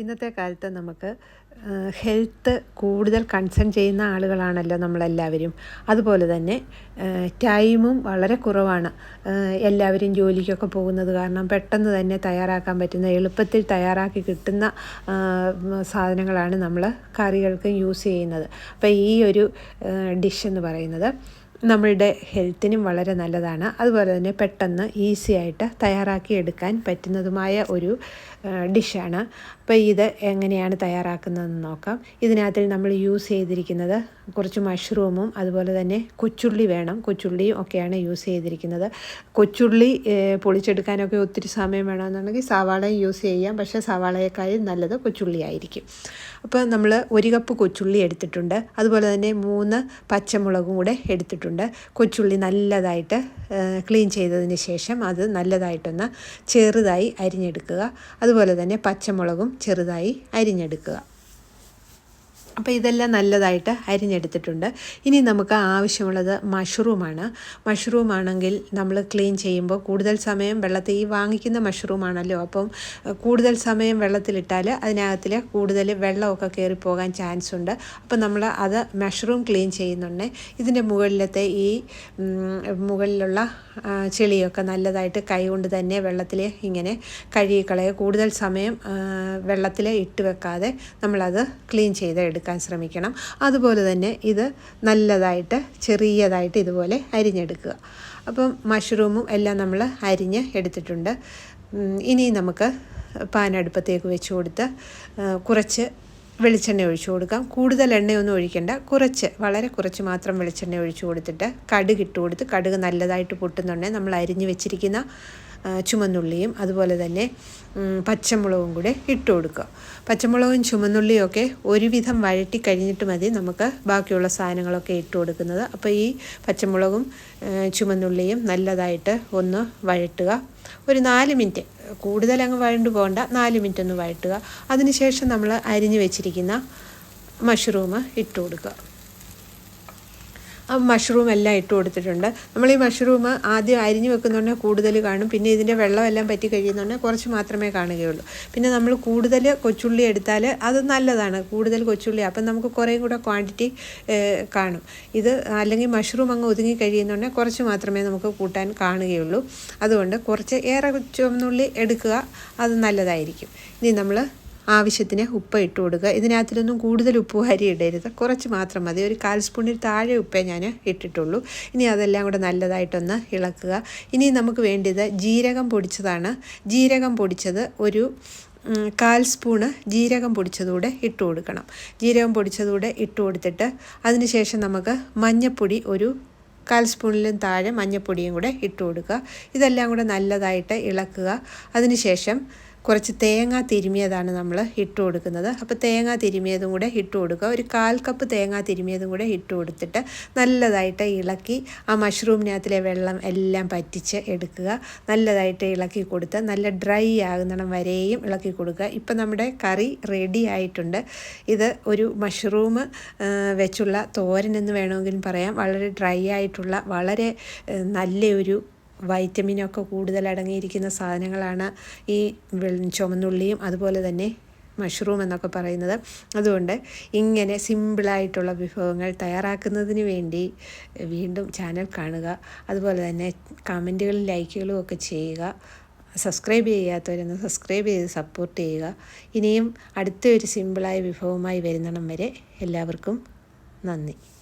ഇന്നത്തെ കാലത്ത് നമുക്ക് ഹെൽത്ത് കൂടുതൽ കൺസേൺ ചെയ്യുന്ന ആളുകളാണല്ലോ നമ്മളെല്ലാവരും. അതുപോലെ തന്നെ ടൈമും വളരെ കുറവാണ്. എല്ലാവരും ജോലിക്കൊക്കെ പോകുന്നത് കാരണം പെട്ടെന്ന് തന്നെ തയ്യാറാക്കാൻ പറ്റുന്ന എളുപ്പത്തിൽ തയ്യാറാക്കി കിട്ടുന്ന സാധനങ്ങളാണ് നമ്മൾ കറികൾക്ക് യൂസ് ചെയ്യുന്നത്. അപ്പോൾ ഈ ഒരു ഡിഷ് എന്ന് പറയുന്നത് നമ്മളുടെ ഹെൽത്തിനും വളരെ നല്ലതാണ്. അതുപോലെ തന്നെ പെട്ടെന്ന് ഈസി ആയിട്ട് തയ്യാറാക്കി എടുക്കാൻ പറ്റുന്നതുമായ ഒരു ഡിഷാണ് അപ്പോൾ ഇത് എങ്ങനെയാണ് തയ്യാറാക്കുന്നതെന്ന് നോക്കാം. ഇതിനകത്തിൽ നമ്മൾ യൂസ് ചെയ്തിരിക്കുന്നത് കുറച്ച് മഷ്റൂമും അതുപോലെ തന്നെ കൊച്ചുള്ളി വേണം. കൊച്ചുള്ളിയും ഒക്കെയാണ് യൂസ് ചെയ്തിരിക്കുന്നത്. കൊച്ചുള്ളി പൊളിച്ചെടുക്കാനൊക്കെ ഒത്തിരി സമയം വേണമെന്നുണ്ടെങ്കിൽ സവാളയും യൂസ് ചെയ്യാം. പക്ഷേ സവാളയേക്കാളും നല്ലത് കൊച്ചുള്ളി ആയിരിക്കും അപ്പോൾ നമ്മൾ ഒരു കപ്പ് കൊച്ചുള്ളി എടുത്തിട്ടുണ്ട്. അതുപോലെ തന്നെ മൂന്ന് പച്ചമുളകും കൂടെ എടുത്തിട്ടുണ്ട്. കൊച്ചുള്ളി നല്ലതായിട്ട് ക്ലീൻ ചെയ്തതിന് ശേഷം അത് നല്ലതായിട്ടൊന്ന് ചെറുതായി അരിഞ്ഞെടുക്കുക. അതുപോലെ തന്നെ പച്ചമുളകും ചെറുതായി അരിഞ്ഞെടുക്കുക. അപ്പോൾ ഇതെല്ലാം നല്ലതായിട്ട് അരിഞ്ഞെടുത്തിട്ടുണ്ട്. ഇനി നമുക്ക് ആവശ്യമുള്ളത് മഷ്റൂമാണ് മഷ്റൂം ആണെങ്കിൽ നമ്മൾ ക്ലീൻ ചെയ്യുമ്പോൾ കൂടുതൽ സമയം വെള്ളത്തിൽ ഈ വാങ്ങിക്കുന്ന മഷ്റൂമാണല്ലോ അപ്പം കൂടുതൽ സമയം വെള്ളത്തിലിട്ടാൽ അതിനകത്തിൽ കൂടുതൽ വെള്ളമൊക്കെ കയറിപ്പോകാൻ ചാൻസ് ഉണ്ട്. അപ്പോൾ നമ്മൾ അത് മഷ്റൂം ക്ലീൻ ചെയ്യുന്നുണ്ടേ. ഇതിന്റെ മുകളിലത്തെ ഈ മുകളിലുള്ള ചെളിയൊക്കെ നല്ലതായിട്ട് കൈകൊണ്ട് തന്നെ വെള്ളത്തിൽ ഇങ്ങനെ കഴുകിക്കളയുക. കൂടുതൽ സമയം വെള്ളത്തിൽ ഇട്ട് വെക്കാതെ നമ്മളത് ക്ലീൻ ചെയ്ത് എടുക്കാൻ ശ്രമിക്കണം. അതുപോലെ തന്നെ ഇത് നല്ലതായിട്ട് ചെറിയതായിട്ട് ഇതുപോലെ അരിഞ്ഞെടുക്കുക. അപ്പം മഷ്റൂമും എല്ലാം നമ്മൾ അരിഞ്ഞ് എടുത്തിട്ടുണ്ട്. ഇനി നമുക്ക് പാൻ അടുപ്പത്തേക്ക് വെച്ച് കൊടുത്ത് കുറച്ച് വെളിച്ചെണ്ണ ഒഴിച്ചു കൊടുക്കാം. കൂടുതൽ എണ്ണയൊന്നും ഒഴിക്കേണ്ട. കുറച്ച് വളരെ കുറച്ച് മാത്രം വെളിച്ചെണ്ണ ഒഴിച്ചു കൊടുത്തിട്ട് കടുക് ഇട്ട് കൊടുത്ത് കടുക് നല്ലതായിട്ട് പൊട്ടുന്നുണ്ടെങ്കിൽ നമ്മൾ അരിഞ്ഞ് വെച്ചിരിക്കുന്ന ചുമന്നുള്ളിയും അതുപോലെ തന്നെ പച്ചമുളകും കൂടെ ഇട്ട് കൊടുക്കുക. പച്ചമുളകും ചുമന്നുള്ളിയും ഒക്കെ ഒരുവിധം വഴറ്റി കഴിഞ്ഞിട്ട് മതി നമുക്ക് ബാക്കിയുള്ള സാധനങ്ങളൊക്കെ ഇട്ട് കൊടുക്കുന്നത്. അപ്പോൾ ഈ പച്ചമുളകും ചുമന്നുള്ളിയും നല്ലതായിട്ട് ഒന്ന് വഴറ്റുക. ഒരു നാല് മിനിറ്റ് കൂടുതൽ അങ്ങ് വഴണ്ടു പോകണ്ട നാല് മിനിറ്റ് ഒന്ന് വഴറ്റുക. അതിനുശേഷം നമ്മൾ അരിഞ്ഞു വെച്ചിരിക്കുന്ന മഷ്റൂം ഇട്ട് കൊടുക്കുക. മഷ്റൂം എല്ലാം ഇട്ട് കൊടുത്തിട്ടുണ്ട്. നമ്മൾ ഈ മഷ്റൂം ആദ്യം അരിഞ്ഞു വെക്കുന്നുണ്ടെങ്കിൽ കൂടുതൽ കാണും. പിന്നെ ഇതിന്റെ വെള്ളമെല്ലാം പറ്റി കഴിയുന്നുണ്ടെങ്കിൽ കുറച്ച് മാത്രമേ കാണുകയുള്ളൂ. പിന്നെ നമ്മൾ കൂടുതൽ കൊച്ചുള്ളി എടുത്താൽ അത് നല്ലതാണ്. കൂടുതൽ കൊച്ചുള്ളി. അപ്പം നമുക്ക് കുറേ കൂടെ ക്വാണ്ടിറ്റി കാണും. ഇത് അല്ലെങ്കിൽ മഷ്റൂം അങ്ങ് ഒതുങ്ങി കഴിയുന്നുണ്ടെങ്കിൽ കുറച്ച് മാത്രമേ നമുക്ക് കൂട്ടാൻ കാണുകയുള്ളൂ. അതുകൊണ്ട് കുറച്ച് ഏറെ ചുവന്നുള്ളി എടുക്കുക. അത് നല്ലതായിരിക്കും. ഇനി നമ്മൾ ആവശ്യത്തിന് ഉപ്പ് ഇട്ട് കൊടുക്കുക. ഇതിനകത്തിലൊന്നും കൂടുതൽ ഉപ്പ് വാരി ഇടരുത്. കുറച്ച് മാത്രം മതി. ഒരു കാൽ സ്പൂണിൽ താഴെ ഉപ്പേ ഞാൻ ഇട്ടിട്ടുള്ളൂ. ഇനി അതെല്ലാം കൂടെ നല്ലതായിട്ടൊന്ന് ഇളക്കുക. ഇനി നമുക്ക് വേണ്ടത് ജീരകം പൊടിച്ചതാണ്. ജീരകം പൊടിച്ചത് ഒരു കാൽ സ്പൂണ് ജീരകം പൊടിച്ചതൂടെ ഇട്ട് കൊടുക്കണം. ജീരകം പൊടിച്ചതൂടെ ഇട്ട് കൊടുത്തിട്ട് അതിനുശേഷം നമുക്ക് മഞ്ഞൾപ്പൊടി ഒരു കാൽ സ്പൂണിലും താഴെ മഞ്ഞൾപ്പൊടിയും കൂടെ ഇട്ട് കൊടുക്കുക. ഇതെല്ലാം കൂടെ നല്ലതായിട്ട് ഇളക്കുക. അതിനുശേഷം കുറച്ച് തേങ്ങ തിരുമിയതാണ് നമ്മൾ ഇട്ട് കൊടുക്കുന്നത്. അപ്പോൾ തേങ്ങ തിരുമിയതും കൂടെ ഇട്ട് കൊടുക്കുക. ഒരു കാൽ കപ്പ് തേങ്ങ തിരുമിയതും കൂടെ ഇട്ട് കൊടുത്തിട്ട് നല്ലതായിട്ട് ഇളക്കി ആ മഷ്റൂമിനകത്തിലെ വെള്ളം എല്ലാം പറ്റിച്ച് എടുക്കുക. നല്ലതായിട്ട് ഇളക്കി കൊടുത്ത് നല്ല ഡ്രൈ ആകുന്നിടം വരെയും ഇളക്കി കൊടുക്കുക. ഇപ്പം നമ്മുടെ കറി റെഡി ആയിട്ടുണ്ട്. ഇത് ഒരു മഷ്റൂം വെച്ചുള്ള തോരൻ എന്ന് വേണമെങ്കിലും പറയാം. വളരെ ഡ്രൈ ആയിട്ടുള്ള വളരെ നല്ലൊരു വൈറ്റമിനൊക്കെ കൂടുതൽ അടങ്ങിയിരിക്കുന്ന സാധനങ്ങളാണ് ഈ ചുമന്നുള്ളിയും അതുപോലെ തന്നെ മഷ്റൂം എന്നൊക്കെ പറയുന്നത്. അതുകൊണ്ട് ഇങ്ങനെ സിമ്പിളായിട്ടുള്ള വിഭവങ്ങൾ തയ്യാറാക്കുന്നതിന് വേണ്ടി വീണ്ടും ചാനൽ കാണുക. അതുപോലെ തന്നെ കമന്റുകളും ലൈക്കുകളും ഒക്കെ ചെയ്യുക. സബ്സ്ക്രൈബ് ചെയ്യാത്തവരൊന്ന് സബ്സ്ക്രൈബ് ചെയ്ത് സപ്പോർട്ട് ചെയ്യുക. ഇനിയും അടുത്ത ഒരു സിമ്പിളായ വിഭവമായി വരുന്നിടം വരെ എല്ലാവർക്കും നന്ദി.